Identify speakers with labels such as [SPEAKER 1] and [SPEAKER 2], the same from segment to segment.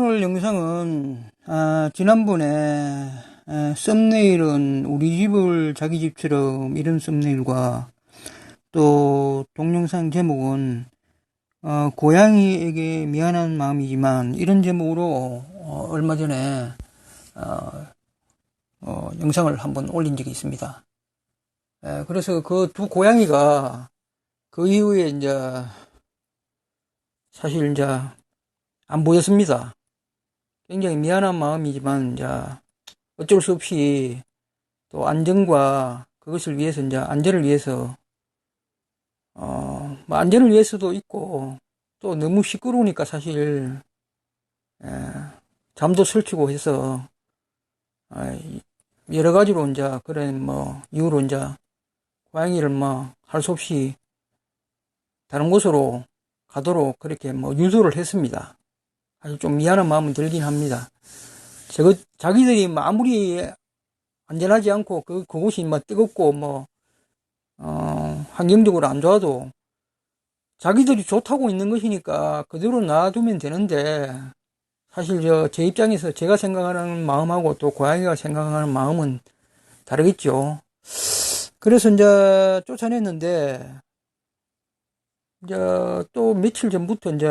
[SPEAKER 1] 예, 오늘 영상은 아, 지난번에 에, 썸네일은 우리 집을 자기 집처럼 이런 썸네일과 또 동영상 제목은 어, 고양이에게 미안한 마음이지만 이런 제목으로 어, 얼마 전에 어, 어, 영상을 한번 올린 적이 있습니다. 에, 그래서 그 두 고양이가 그 이후에 이제 사실 이제 안 보였습니다. 굉장히 미안한 마음이지만, 이제, 어쩔 수 없이, 또 안전과 그것을 위해서, 이제, 안전을 위해서, 어, 뭐, 안전을 위해서도 있고, 또 너무 시끄러우니까 사실, 에, 잠도 설치고 해서, 아, 여러 가지로 이제, 그런 뭐, 이유로 이제, 고양이를 뭐, 할 수 없이, 다른 곳으로 가도록 그렇게 뭐, 유도를 했습니다. 아주 좀 미안한 마음은 들긴 합니다. 저거, 자기들이 뭐 아무리 안전하지 않고 그, 그곳이 뭐 뜨겁고 뭐, 어, 환경적으로 안 좋아도 자기들이 좋다고 있는 것이니까 그대로 놔두면 되는데 사실 저, 제 입장에서 제가 생각하는 마음하고 또 고양이가 생각하는 마음은 다르겠죠. 그래서 이제 쫓아냈는데, 이제 또 며칠 전부터 이제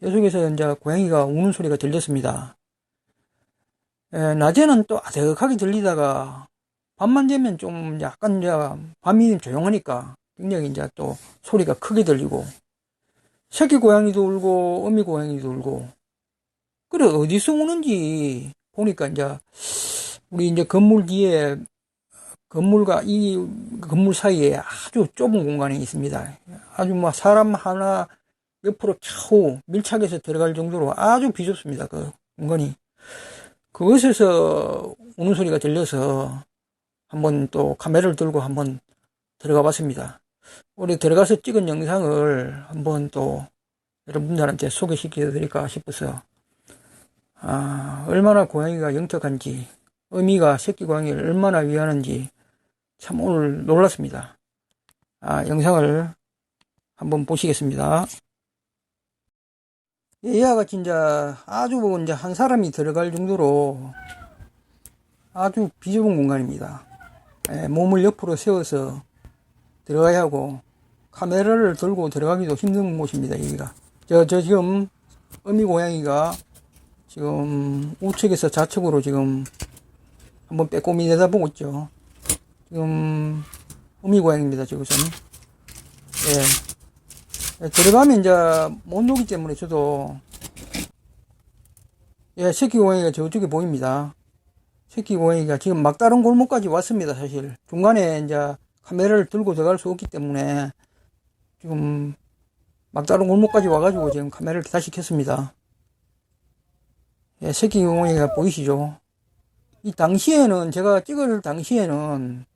[SPEAKER 1] 계속해서 이제 고양이가 우는 소리가 들렸습니다. 에, 낮에는 또 아득하게 들리다가 밤만 되면 좀 약간 이제 밤이 조용하니까 굉장히 이제 또 소리가 크게 들리고 새끼 고양이도 울고 어미 고양이도 울고 그래 어디서 우는지 보니까 이제 우리 이제 건물 뒤에 건물과 이 건물 사이에 아주 좁은 공간이 있습니다. 아주 뭐 사람 하나 옆으로 겨우 밀착해서 들어갈 정도로 아주 비좁습니다. 그 공간이. 그것에서 우는 소리가 들려서 한번 또 카메라를 들고 한번 들어가 봤습니다. 우리 들어가서 찍은 영상을 한번 또 여러분들한테 소개시켜 드릴까 싶어서 아, 얼마나 고양이가 영특한지 의미가 새끼 고양이를 얼마나 위하는지 참 오늘 놀랐습니다. 아, 영상을 한번 보시겠습니다. 얘가 진짜 아주 뭐 이제 한 사람이 들어갈 정도로 아주 비좁은 공간입니다. 예, 몸을 옆으로 세워서 들어가야 하고 카메라를 들고 들어가기도 힘든 곳입니다. 여기가 저, 저 지금 어미 고양이가 지금 우측에서 좌측으로 지금 한번 빼꼼히 내다보고 있죠. 지금 어미 고양이입니다. 저것은 예. 예, 들어가면 이제 못 녹기 때문에 저도 예, 새끼 고양이가 저쪽에 보입니다. 새끼 고양이가 지금 막다른 골목까지 왔습니다, 사실. 중간에 이제 카메라를 들고 들어갈 수 없기 때문에 지금 막다른 골목까지 와가지고 지금 카메라를 다시 켰습니다. 예, 새끼 고양이가 보이시죠? 이 당시에는 제가 찍을 당시에는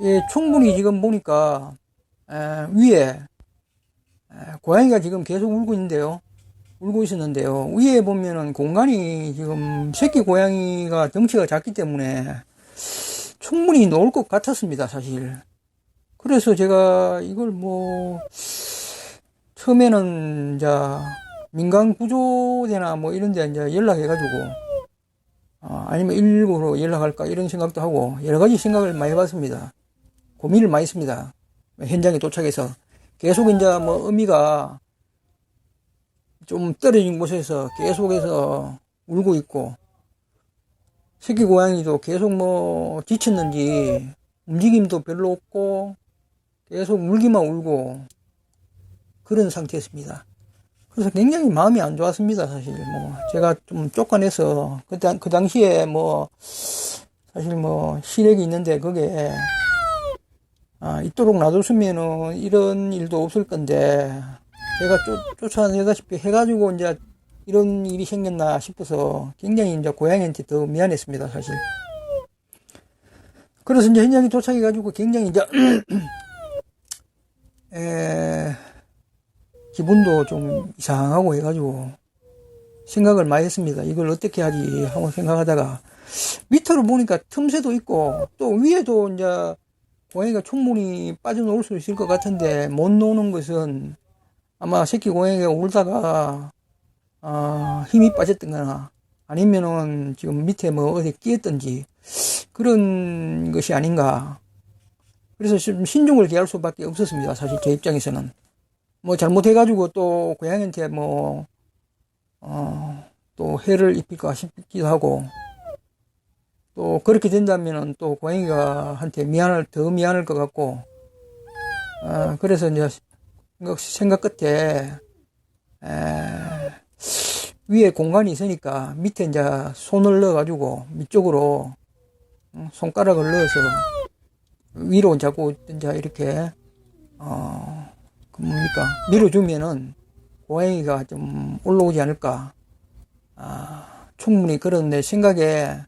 [SPEAKER 1] 예, 충분히 지금 보니까 에, 위에 고양이가 지금 계속 울고 있는데요. 울고 있었는데요. 위에 보면은 공간이 지금 새끼 고양이가 덩치가 작기 때문에 충분히 놓을 것 같았습니다, 사실. 그래서 제가 이걸 뭐, 처음에는 이제 민간 구조대나 뭐 이런 데 이제 연락해가지고, 어, 아니면 119로 연락할까 이런 생각도 하고 여러 가지 생각을 많이 해봤습니다. 고민을 많이 했습니다. 현장에 도착해서. 계속 이제 뭐 의미가 좀 떨어진 곳에서 계속해서 울고 있고 새끼 고양이도 계속 뭐 지쳤는지 움직임도 별로 없고 계속 울기만 울고 그런 상태였습니다. 그래서 굉장히 마음이 안 좋았습니다, 사실. 뭐, 제가 좀 쫓겨내서, 그, 당, 그 당시에 뭐, 사실 뭐, 시력이 있는데, 그게, 아, 이토록 놔뒀으면은 이런 일도 없을 건데, 제가 쫓, 쫓아내다시피 해가지고 이제 이런 일이 생겼나 싶어서 굉장히 이제 고양이한테 더 미안했습니다, 사실. 그래서 이제 현장에 도착해가지고 굉장히 이제, 에, 기분도 좀 이상하고 해가지고 생각을 많이 했습니다. 이걸 어떻게 하지 하고 생각하다가 밑으로 보니까 틈새도 있고 또 위에도 이제 고양이가 충분히 빠져나올 수 있을 것 같은데 못 노는 것은 아마 새끼 고양이가 울다가 어, 힘이 빠졌던 거나, 아니면은 지금 밑에 뭐 어디 끼었던지, 그런 것이 아닌가. 그래서 좀 신중을 기할 수밖에 없었습니다. 사실 제 입장에서는. 뭐 잘못해가지고 또 고양이한테 뭐, 어, 또 해를 입힐까 싶기도 하고, 또 그렇게 된다면은 또 고양이가 한테 미안할, 더 미안할 것 같고, 어, 그래서 이제 생각- 끝에, 에, 위에 공간이 있으니까 밑에 이제 손을 넣어가지고 밑쪽으로 어, 손가락을 넣어서 위로 자꾸 이제 이렇게 어, 그 뭡니까 밀어주면은 고양이가 좀 올라오지 않을까. 아, 충분히 그런 내 생각에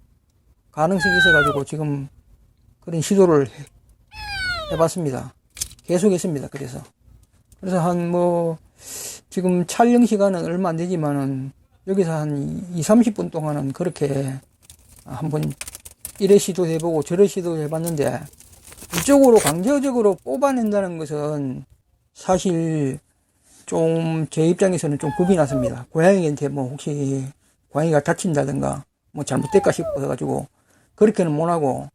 [SPEAKER 1] 가능성이 있어가지고 지금 그런 시도를 해- 해봤습니다. 계속 했습니다. 그래서. 그래서 한 뭐, 지금 촬영 시간은 얼마 안 되지만은 여기서 한 2, 30분 동안은 그렇게 한번 이래 시도 해보고 저래 시도 해봤는데 이쪽으로 강제적으로 뽑아낸다는 것은 사실 좀 제 입장에서는 좀 겁이 났습니다. 고양이한테 뭐 혹시 고양이가 다친다든가 뭐 잘못될까 싶어서 가지고 그렇게는 못하고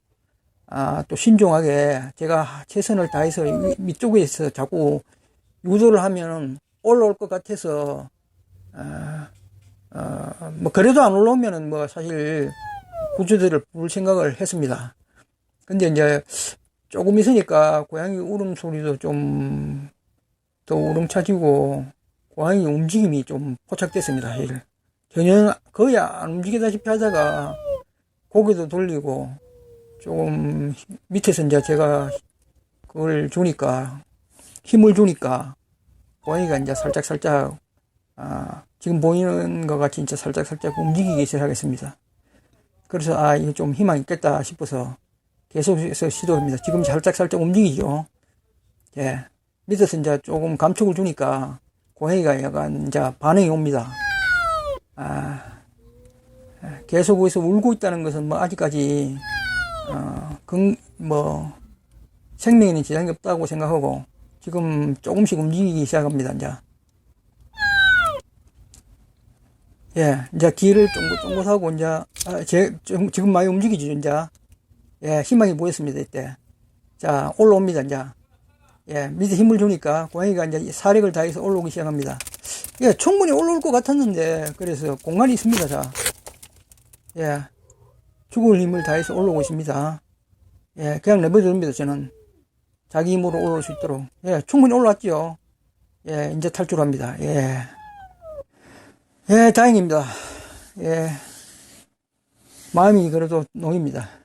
[SPEAKER 1] 아, 또 신중하게 제가 최선을 다해서 위- 위쪽에서 자꾸 유도를 하면 올라올 것 같아서 아, 어, 뭐 그래도 안 올라오면은 뭐 사실 구조대를 부를 생각을 했습니다. 근데 이제 조금 있으니까 고양이 울음소리도 좀 더 우렁차지고 고양이 움직임이 좀 포착됐습니다. 사실. 전혀 거의 안 움직이다시피 하다가 고개도 돌리고 조금 밑에서 이제 제가 그걸 주니까 힘을 주니까 고양이가 이제 살짝 살짝 아, 지금 보이는 것 같이 이제 살짝 살짝 움직이기 시작하겠습니다. 그래서 아 이게 좀 희망 있겠다 싶어서 계속해서 시도합니다. 지금 살짝 살짝 움직이죠. 예. 밑에서 이제 조금 감촉을 주니까 고양이가 약간 이제 반응이 옵니다. 아, 예, 계속해서 울고 있다는 것은 뭐 아직까지 어, 근, 뭐 생명에는 지장이 없다고 생각하고 지금 조금씩 움직이기 시작합니다. 이제 예, 이제 길을 쫑긋쫑긋하고 이제 아, 제, 좀- 지금 많이 움직이죠. 이제 예, 희망이 보였습니다. 이때 자 올라옵니다. 이제 예, 밑에 힘을 주니까 고양이가 이제 사력을 다해서 올라오기 시작합니다. 예, 충분히 올라올 것 같았는데, 그래서 공간이 있습니다, 자. 예, 죽을 힘을 다해서 올라오고 있습니다. 예, 그냥 내버려둡니다, 저는. 자기 힘으로 올라올 수 있도록. 예, 충분히 올라왔죠. 예, 이제 탈출합니다. 예. 예, 다행입니다. 예. 마음이 그래도 놓입니다.